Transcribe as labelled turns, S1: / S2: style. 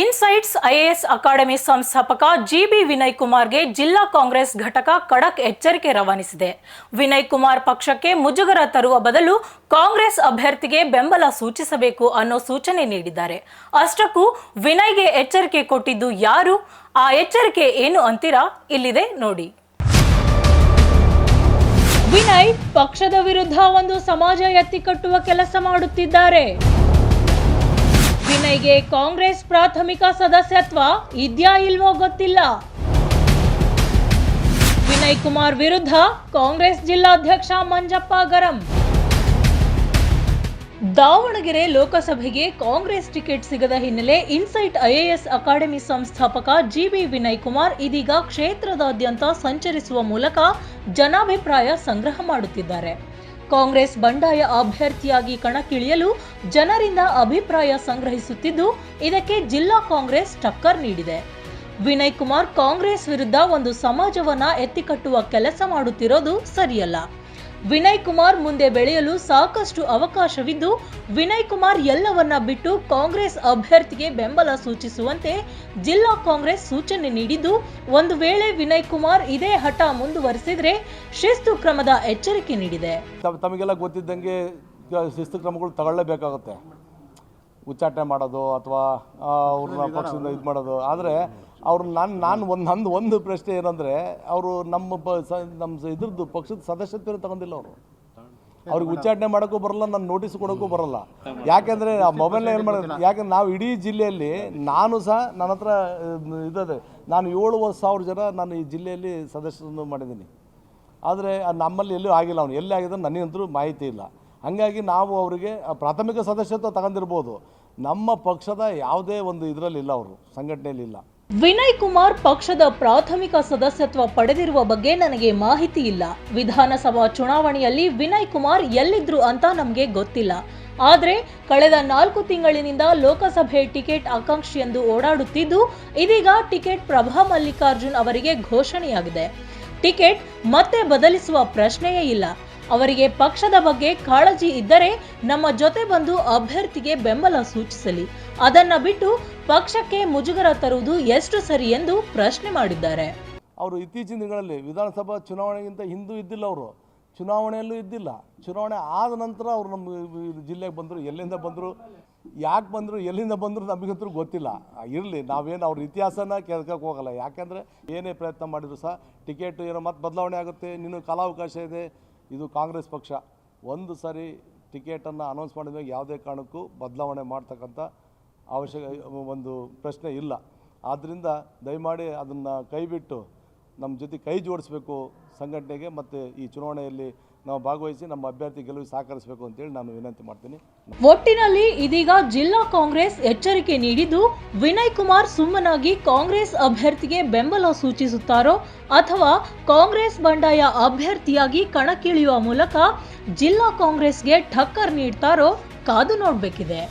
S1: Insights IAS academy ಸಂಸ್ಥಾಪಕ GB Vinay ಕುಮಾರ್ಗೆ ಜಿಲ್ಲಾ ಕಾಂಗ್ರೆಸ್ ಘಟಕ ಖಡಕ್ ಎಚ್ಚರಿಕೆ ರವಾನಿಸಿದೆ. ವಿನಯ್ ಕುಮಾರ್ ಪಕ್ಷಕ್ಕೆ ಮುಜುಗರ ತರುವ ಬದಲು ಕಾಂಗ್ರೆಸ್ ಅಭ್ಯರ್ಥಿಗೆ ಬೆಂಬಲ ಸೂಚಿಸಬೇಕು ಅನ್ನೋ ಸೂಚನೆ ನೀಡಿದ್ದಾರೆ. ಅಷ್ಟಕ್ಕೂ ವಿನಯ್ಗೆ ಎಚ್ಚರಿಕೆ ಕೊಟ್ಟಿದ್ದು ಯಾರು? ಆ ಎಚ್ಚರಿಕೆ ಏನು ಅಂತೀರಾ? ಇಲ್ಲಿದೆ ನೋಡಿ. ವಿನಯ್ ಪಕ್ಷದ ವಿರುದ್ಧ ಒಂದು ಸಮಾಜ ಎತ್ತಿಕಟ್ಟುವ ಕೆಲಸ ಮಾಡುತ್ತಿದ್ದಾರೆ. ವಿನಯ್ಗೆ ಕಾಂಗ್ರೆಸ್ ಪ್ರಾಥಮಿಕ ಸದಸ್ಯತ್ವ ಇದ್ಯಾ ಇಲ್ವೋ ಗೊತ್ತಿಲ್ಲ. ವಿನಯ್ ಕುಮಾರ್ ವಿರುದ್ಧ ಕಾಂಗ್ರೆಸ್ ಜಿಲ್ಲಾಧ್ಯಕ್ಷ ಮಂಜಪ್ಪ ಗರಂ. ದಾವಣಗೆರೆ ಲೋಕಸಭೆಗೆ ಕಾಂಗ್ರೆಸ್ ಟಿಕೆಟ್ ಸಿಗದ ಹಿನ್ನೆಲೆ ಇನ್ಸೈಟ್ ಐಎಎಸ್ ಅಕಾಡೆಮಿ ಸಂಸ್ಥಾಪಕ ಜಿಬಿ ವಿನಯ್ ಕುಮಾರ್ ಇದೀಗ ಕ್ಷೇತ್ರದಾದ್ಯಂತ ಸಂಚರಿಸುವ ಮೂಲಕ ಜನಾಭಿಪ್ರಾಯ ಸಂಗ್ರಹ ಮಾಡುತ್ತಿದ್ದಾರೆ. ಕಾಂಗ್ರೆಸ್ ಬಂಡಾಯ ಅಭ್ಯರ್ಥಿಯಾಗಿ ಕಣಕ್ಕಿಳಿಯಲು ಜನರಿಂದ ಅಭಿಪ್ರಾಯ ಸಂಗ್ರಹಿಸುತ್ತಿದ್ದು, ಇದಕ್ಕೆ ಜಿಲ್ಲಾ ಕಾಂಗ್ರೆಸ್ ಟಕ್ಕರ್ ನೀಡಿದೆ. ವಿನಯ್ ಕುಮಾರ್ ಕಾಂಗ್ರೆಸ್ ವಿರುದ್ಧ ಒಂದು ಸಮಾಜವನ್ನ ಎತ್ತಿಕಟ್ಟುವ ಕೆಲಸ ಮಾಡುತ್ತಿರೋದು ಸರಿಯಲ್ಲ. ವಿನಯ್ ಕುಮಾರ್ ಮುಂದೆ ಬೆಳೆಯಲು ಸಾಕಷ್ಟು ಅವಕಾಶವಿದ್ದು, ವಿನಯ್ ಕುಮಾರ್ ಎಲ್ಲವನ್ನ ಬಿಟ್ಟು ಕಾಂಗ್ರೆಸ್ ಅಭ್ಯರ್ಥಿಗೆ ಬೆಂಬಲ ಸೂಚಿಸುವಂತೆ ಜಿಲ್ಲಾ ಕಾಂಗ್ರೆಸ್ ಸೂಚನೆ ನೀಡಿದ್ದು, ಒಂದು ವೇಳೆ ವಿನಯ್ ಕುಮಾರ್ ಇದೇ ಹಠ ಮುಂದುವರೆಸಿದ್ರೆ ಶಿಸ್ತು ಕ್ರಮದ ಎಚ್ಚರಿಕೆ ನೀಡಿದೆ.
S2: ತಮ್- ತಮಗೆಲ್ಲ ಗೊತ್ತಿದ್ದಂಗೆ, ಶಿಸ್ತು ಕ್ರಮಗಳು ತಗೊಳ್ಳೇಬೇಕಾಗುತ್ತೆ. ಉಚ್ಚಾಟನೆ ಮಾಡೋದು ಅಥವಾ ಅವ್ರನ್ನ ಪಕ್ಷದಿಂದ ಇದು ಮಾಡೋದು. ಆದರೆ ಅವ್ರು ನಾನು ನಾನು ಒಂದು ನಂದು ಒಂದು ಪ್ರಶ್ನೆ ಏನಂದರೆ ಅವರು ನಮ್ಮ ಪ ಸ ನಮ್ಮ ಇದ್ರದ್ದು ಪಕ್ಷದ ಸದಸ್ಯತ್ವನೇ ತಗೊಂಡಿಲ್ಲ ಅವರು. ಅವ್ರಿಗೆ ಉಚ್ಚಾಟನೆ ಮಾಡೋಕ್ಕೂ ಬರಲ್ಲ ನಾನು ನೋಟಿಸ್ ಕೊಡೋಕ್ಕೂ ಬರಲ್ಲ. ಯಾಕೆಂದರೆ ಆ ಮೊಬೈಲ್ನ ಏನು ಮಾಡೋದು ಯಾಕಂದ್ರೆ ನಾವು ಇಡೀ ಜಿಲ್ಲೆಯಲ್ಲಿ ನಾನು ಸಹ ನನ್ನ ಹತ್ರ ಇದ್ದದೆ ನಾನು ಏಳು ಸಾವಿರ ಜನ ನಾನು ಈ ಜಿಲ್ಲೆಯಲ್ಲಿ ಸದಸ್ಯರನ್ನು ಮಾಡಿದ್ದೀನಿ. ಆದರೆ ನಮ್ಮಲ್ಲಿ ಎಲ್ಲೂ ಆಗಿಲ್ಲ ಅವನು. ಎಲ್ಲಿ ಆಗಿದೆ ನನಗಂತೂ ಮಾಹಿತಿ ಇಲ್ಲ. ಹಾಗಾಗಿ ನಾವು ಅವರಿಗೆ ಪ್ರಾಥಮಿಕ ಸದಸ್ಯತ್ವ ತಗೊಂಡಿರ್ಬೋದು. ನಮ್ಮ ಪಕ್ಷದ ಯಾವುದೇ ಒಂದು ಇದರಲ್ಲಿ ಇಲ್ಲ ಅವರು, ಸಂಘಟನೆಯಲ್ಲಿ ಇಲ್ಲ.
S1: ವಿನಯ್ ಕುಮಾರ್ ಪಕ್ಷದ ಪ್ರಾಥಮಿಕ ಸದಸ್ಯತ್ವ ಪಡೆದಿರುವ ಬಗ್ಗೆ ನನಗೆ ಮಾಹಿತಿ ಇಲ್ಲ. ವಿಧಾನಸಭಾ ಚುನಾವಣೆಯಲ್ಲಿ ವಿನಯ್ ಕುಮಾರ್ ಎಲ್ಲಿದ್ರು ಅಂತ ನಮಗೆ ಗೊತ್ತಿಲ್ಲ. ಆದರೆ, ಕಳೆದ ನಾಲ್ಕು ತಿಂಗಳಿನಿಂದ ಲೋಕಸಭೆ ಟಿಕೆಟ್ ಆಕಾಂಕ್ಷಿ ಎಂದು ಓಡಾಡುತ್ತಿದ್ದು, ಇದೀಗ ಟಿಕೆಟ್ ಪ್ರಭಾ ಮಲ್ಲಿಕಾರ್ಜುನ್ ಅವರಿಗೆ ಘೋಷಣೆಯಾಗಿದೆ. ಟಿಕೆಟ್ ಮತ್ತೆ ಬದಲಿಸುವ ಪ್ರಶ್ನೆಯೇ ಇಲ್ಲ. ಅವರಿಗೆ ಪಕ್ಷದ ಬಗ್ಗೆ ಕಾಳಜಿ ಇದ್ದರೆ ನಮ್ಮ ಜೊತೆ ಬಂದು ಅಭ್ಯರ್ಥಿಗೆ ಬೆಂಬಲ ಸೂಚಿಸಲಿ. ಅದನ್ನ ಬಿಟ್ಟು ಪಕ್ಷಕ್ಕೆ ಮುಜುಗರ ತರುವುದು ಎಷ್ಟು ಸರಿ ಎಂದು ಪ್ರಶ್ನೆ ಮಾಡಿದ್ದಾರೆ.
S2: ಅವರು ಇತ್ತೀಚಿನ ದಿನಗಳಲ್ಲಿ ವಿಧಾನಸಭಾ ಚುನಾವಣೆಗಿಂತ ಹಿಂದೂ ಇದ್ದಿಲ್ಲ ಅವರು. ಚುನಾವಣೆಯಲ್ಲೂ ಇದ್ದಿಲ್ಲ. ಚುನಾವಣೆ ಆದ ನಂತರ ಅವರು ನಮ್ಮ ಜಿಲ್ಲೆಗೆ ಬಂದರು, ಎಲ್ಲಿಂದ ಬಂದರು, ಯಾಕೆ ಬಂದರು, ಎಲ್ಲಿಂದ ಬಂದರು ನಮಗಂತೂ ಗೊತ್ತಿಲ್ಲ. ಇರಲಿ, ನಾವೇನು ಅವ್ರ ಇತಿಹಾಸನ ಕೇಳ್ಕೋಕೆ ಹೋಗಲ್ಲ. ಯಾಕೆಂದರೆ ಏನೇ ಪ್ರಯತ್ನ ಮಾಡಿದ್ರು ಸಹ ಟಿಕೆಟ್ ಏನೋ ಮತ್ತೆ ಬದಲಾವಣೆ ಆಗುತ್ತೆ ನಿನ್ನ ಕಾಲಾವಕಾಶ ಇದೆ. ಇದು ಕಾಂಗ್ರೆಸ್ ಪಕ್ಷ. ಒಂದು ಸಾರಿ ಟಿಕೆಟನ್ನು ಅನೌನ್ಸ್ ಮಾಡಿದ ಮೇಲೆ ಯಾವುದೇ ಕಾರಣಕ್ಕೂ ಬದಲಾವಣೆ ಮಾಡ್ತಕ್ಕಂಥ ಅವಶ್ಯಕ ಒಂದು ಪ್ರಶ್ನೆ ಇಲ್ಲ. ಆದ್ದರಿಂದ ದಯಮಾಡಿ ಅದನ್ನು ಕೈಬಿಟ್ಟು ನಮ್ಮ ಜೊತೆ ಕೈ ಜೋಡಿಸ್ಬೇಕು ಸಂಘಟನೆಗೆ ಮತ್ತು ಈ ಚುನಾವಣೆಯಲ್ಲಿ ನಾವು ಭಾಗವಹಿಸಿ ನಮ್ಮ ಅಭ್ಯರ್ಥಿ ಗೆಲುವು ಸಹಕರಿಸಬೇಕು ಅಂತೇಳಿ ನಾನು ವಿನಂತಿ ಮಾಡ್ತೀನಿ.
S1: ಒಟ್ಟಿನಲ್ಲಿ ಇದೀಗ ಜಿಲ್ಲಾ ಕಾಂಗ್ರೆಸ್ ಎಚ್ಚರಿಕೆ ನೀಡಿದ್ದು, ವಿನಯ್ ಕುಮಾರ್ ಸುಮ್ಮನಾಗಿ ಕಾಂಗ್ರೆಸ್ ಅಭ್ಯರ್ಥಿಗೆ ಬೆಂಬಲ ಸೂಚಿಸುತ್ತಾರೋ ಅಥವಾ ಕಾಂಗ್ರೆಸ್ ಬಂಡಾಯ ಅಭ್ಯರ್ಥಿಯಾಗಿ ಕಣಕ್ಕಿಳಿಯುವ ಮೂಲಕ ಜಿಲ್ಲಾ ಕಾಂಗ್ರೆಸ್ಗೆ ಠಕ್ಕರ್ ನೀಡ್ತಾರೋ ಕಾದು ನೋಡಬೇಕಿದೆ.